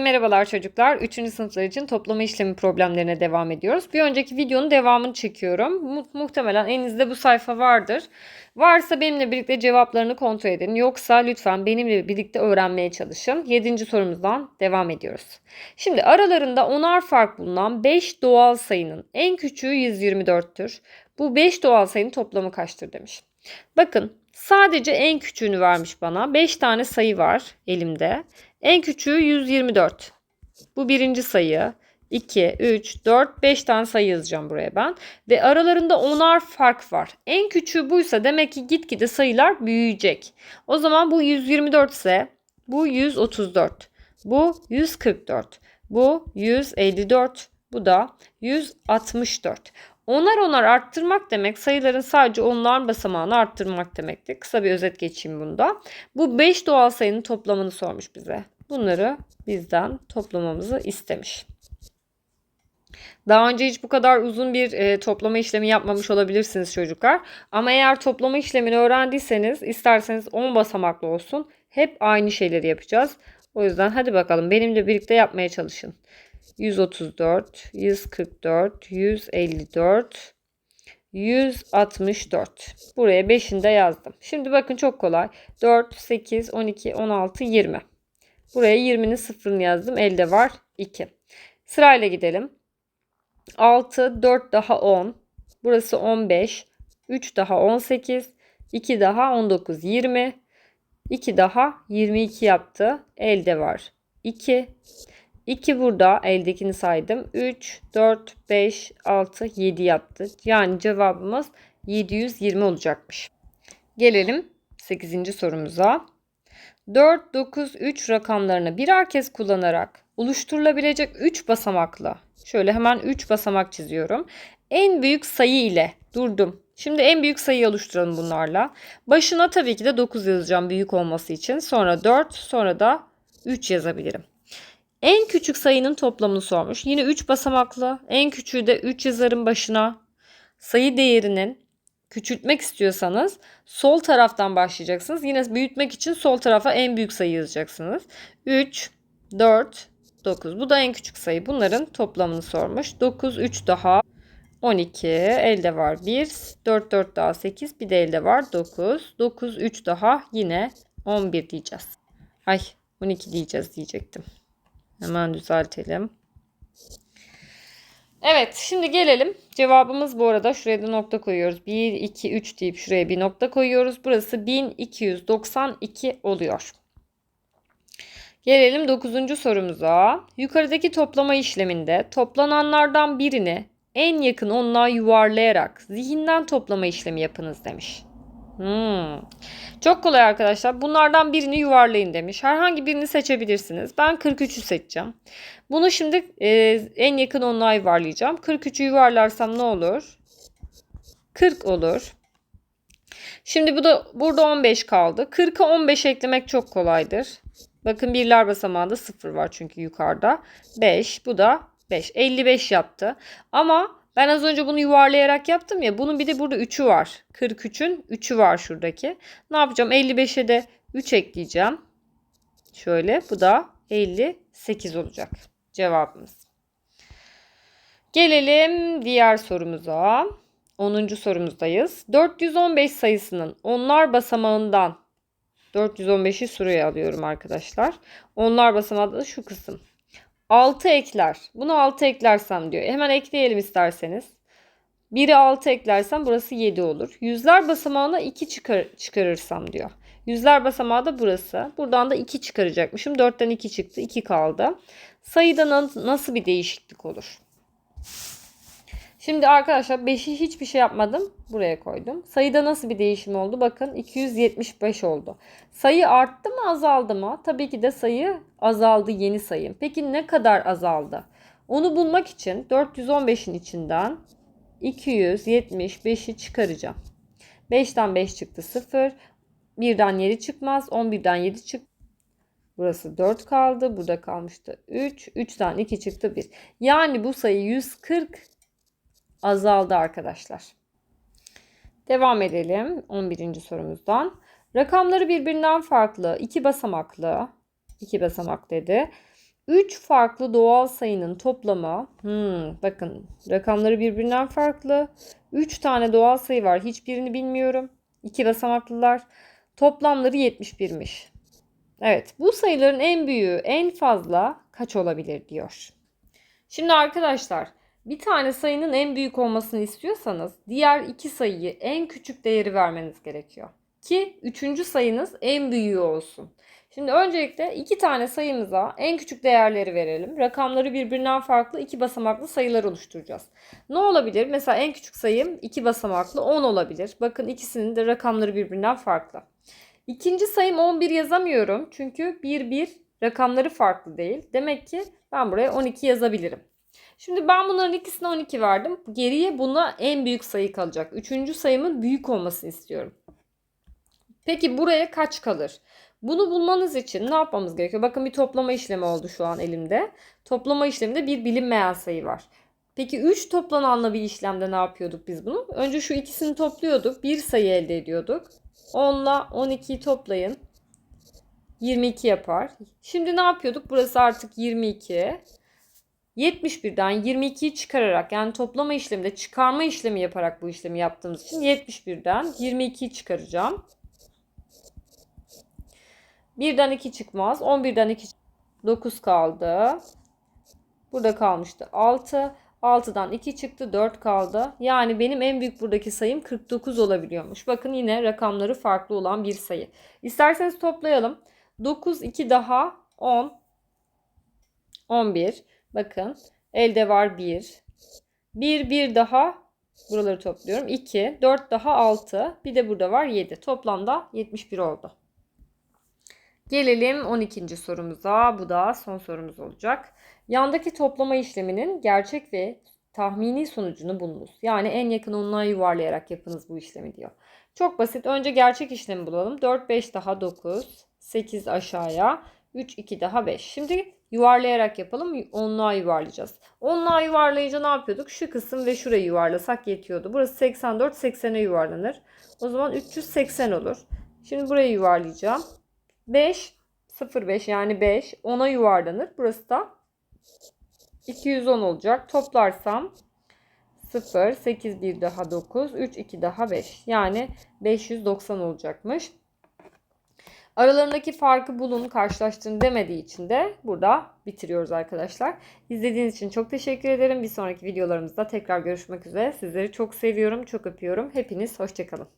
Merhabalar çocuklar. 3. sınıflar için toplama işlemi problemlerine devam ediyoruz. Bir önceki videonun devamını çekiyorum. Mu- muhtemelen elinizde bu sayfa vardır. Varsa benimle birlikte cevaplarını kontrol edin. Yoksa lütfen benimle birlikte öğrenmeye çalışın. 7. sorumuzdan devam ediyoruz. Şimdi aralarında onar fark bulunan 5 doğal sayının en küçüğü 124'tür. Bu 5 doğal sayının toplamı kaçtır demiş. Bakın sadece en küçüğünü vermiş bana. 5 tane sayı var elimde. En küçüğü 124. Bu birinci sayı. 2, 3, 4, 5 tane sayı yazacağım buraya ben. Ve aralarında onar fark var. En küçüğü buysa demek ki gitgide sayılar büyüyecek. O zaman bu 124 ise bu 134. Bu 144. Bu 154. Bu da 164. Onar onar arttırmak demek sayıların sadece onlar basamağını arttırmak demekti. Kısa bir özet geçeyim bunda. Bu 5 doğal sayının toplamını sormuş bize. Bunları bizden toplamamızı istemiş. Daha önce hiç bu kadar uzun bir e, toplama işlemi yapmamış olabilirsiniz çocuklar. Ama eğer toplama işlemini öğrendiyseniz isterseniz 10 basamaklı olsun. Hep aynı şeyleri yapacağız. O yüzden hadi bakalım benimle birlikte yapmaya çalışın. 134, 144, 154, 164. Buraya 5'ini de yazdım. Şimdi bakın çok kolay. 4, 8, 12, 16, 20. Buraya 20'nin sıfırını yazdım. Elde var 2. Sırayla gidelim. 6, 4 daha 10. Burası 15. 3 daha 18. 2 daha 19, 20. 2 daha 22 yaptı. Elde var 2. 2 burada eldekini saydım. 3, 4, 5, 6, 7 yaptı. Yani cevabımız 720 olacakmış. Gelelim 8. sorumuza. 4, 9, 3 rakamlarını birer kez kullanarak oluşturulabilecek 3 basamaklı. Şöyle hemen 3 basamak çiziyorum. En büyük sayı ile durdum. Şimdi en büyük sayıyı oluşturalım bunlarla. Başına tabii ki de 9 yazacağım büyük olması için. Sonra 4, sonra da 3 yazabilirim. En küçük sayının toplamını sormuş. Yine 3 basamaklı. En küçüğü de 3 yazarım başına. Sayı değerinin küçültmek istiyorsanız sol taraftan başlayacaksınız. Yine büyütmek için sol tarafa en büyük sayı yazacaksınız. 3, 4, 9. Bu da en küçük sayı. Bunların toplamını sormuş. 9, 3 daha 12. Elde var 1. 4, 4 daha 8. Bir de elde var 9. 9, 3 daha yine 11 diyeceğiz. Ay 12 diyeceğiz diyecektim. Hemen düzeltelim. Evet şimdi gelelim. Cevabımız bu arada şuraya da nokta koyuyoruz. 1, 2, 3 deyip şuraya bir nokta koyuyoruz. Burası 1292 oluyor. Gelelim 9. sorumuza. Yukarıdaki toplama işleminde toplananlardan birini en yakın onluğa yuvarlayarak zihinden toplama işlemi yapınız demiş. Hmm. Çok kolay arkadaşlar. Bunlardan birini yuvarlayın demiş. Herhangi birini seçebilirsiniz. Ben 43'ü seçeceğim. Bunu şimdi e, en yakın onluğa yuvarlayacağım. 43'ü yuvarlarsam ne olur? 40 olur. Şimdi bu da burada 15 kaldı. 40'a 15 eklemek çok kolaydır. Bakın birler basamağında 0 var çünkü yukarıda. 5 bu da 5. 55 yaptı. Ama ben az önce bunu yuvarlayarak yaptım ya. Bunun bir de burada 3'ü var. 43'ün 3'ü var şuradaki. Ne yapacağım? 55'e de 3 ekleyeceğim. Şöyle bu da 58 olacak cevabımız. Gelelim diğer sorumuza. 10. sorumuzdayız. 415 sayısının onlar basamağından 415'i sıraya alıyorum arkadaşlar. Onlar basamağı da şu kısım. 6 ekler. Bunu 6 eklersem diyor. Hemen ekleyelim isterseniz. 1'i 6 eklersem burası 7 olur. Yüzler basamağına 2 çıkar çıkarırsam diyor. Yüzler basamağı da burası. Buradan da 2 çıkaracakmışım. 4'ten 2 çıktı. 2 kaldı. Sayıda nasıl bir değişiklik olur? Şimdi arkadaşlar 5'i hiçbir şey yapmadım. Buraya koydum. Sayıda nasıl bir değişim oldu? Bakın 275 oldu. Sayı arttı mı azaldı mı? Tabii ki de sayı azaldı yeni sayım. Peki ne kadar azaldı? Onu bulmak için 415'in içinden 275'i çıkaracağım. 5'ten 5 çıktı 0. 1'den 7 çıkmaz. 11'den 7 çıktı. Burası 4 kaldı. Burada kalmıştı 3. 3'ten 2 çıktı 1. Yani bu sayı 140 azaldı arkadaşlar. Devam edelim 11. sorumuzdan. Rakamları birbirinden farklı, iki basamaklı, iki basamak dedi. 3 farklı doğal sayının toplamı. Hmm, bakın rakamları birbirinden farklı. 3 tane doğal sayı var. Hiçbirini bilmiyorum. 2 basamaklılar. Toplamları 71'miş. Evet, bu sayıların en büyüğü en fazla kaç olabilir diyor. Şimdi arkadaşlar, bir tane sayının en büyük olmasını istiyorsanız diğer iki sayıyı en küçük değeri vermeniz gerekiyor. Ki üçüncü sayınız en büyüğü olsun. Şimdi öncelikle iki tane sayımıza en küçük değerleri verelim. Rakamları birbirinden farklı iki basamaklı sayılar oluşturacağız. Ne olabilir? Mesela en küçük sayım iki basamaklı 10 olabilir. Bakın ikisinin de rakamları birbirinden farklı. İkinci sayım 11 yazamıyorum. Çünkü 1 1 rakamları farklı değil. Demek ki ben buraya 12 yazabilirim. Şimdi ben bunların ikisine 12 verdim. Geriye buna en büyük sayı kalacak. Üçüncü sayımın büyük olmasını istiyorum. Peki buraya kaç kalır? Bunu bulmanız için ne yapmamız gerekiyor? Bakın bir toplama işlemi oldu şu an elimde. Toplama işleminde bir bilinmeyen sayı var. Peki 3 toplananla bir işlemde ne yapıyorduk biz bunu? Önce şu ikisini topluyorduk. Bir sayı elde ediyorduk. 10 ile 12'yi toplayın. 22 yapar. Şimdi ne yapıyorduk? Burası artık 22. 71'den 22'yi çıkararak yani toplama işleminde çıkarma işlemi yaparak bu işlemi yaptığımız için 71'den 22'yi çıkaracağım. 1'den 2 çıkmaz. 11'den 2 9 kaldı. Burada kalmıştı 6. 6'dan 2 çıktı 4 kaldı. Yani benim en büyük buradaki sayım 49 olabiliyormuş. Bakın yine rakamları farklı olan bir sayı. İsterseniz toplayalım. 9 2 daha 10 11. Bakın elde var 1. 1 1 daha buraları topluyorum. 2 4 daha 6. Bir de burada var 7. Toplamda 71 oldu. Gelelim 12. sorumuza. Bu da son sorumuz olacak. Yandaki toplama işleminin gerçek ve tahmini sonucunu bulunuz. Yani en yakın onluğa yuvarlayarak yapınız bu işlemi diyor. Çok basit. Önce gerçek işlemi bulalım. 4 5 daha 9. 8 aşağıya. 3 2 daha 5. Şimdi yuvarlayarak yapalım. Onluğa yuvarlayacağız. Onluğa yuvarlayınca ne yapıyorduk? Şu kısım ve şurayı yuvarlasak yetiyordu. Burası 84 80'e yuvarlanır. O zaman 380 olur. Şimdi burayı yuvarlayacağım. 5 0,5 yani 5 10'a yuvarlanır. Burası da 210 olacak. Toplarsam 0, 8, 1 daha 9, 3, 2 daha 5. Yani 590 olacakmış. Aralarındaki farkı bulun, karşılaştırın demediği için de burada bitiriyoruz arkadaşlar. İzlediğiniz için çok teşekkür ederim. Bir sonraki videolarımızda tekrar görüşmek üzere. Sizleri çok seviyorum, çok öpüyorum. Hepiniz hoşçakalın.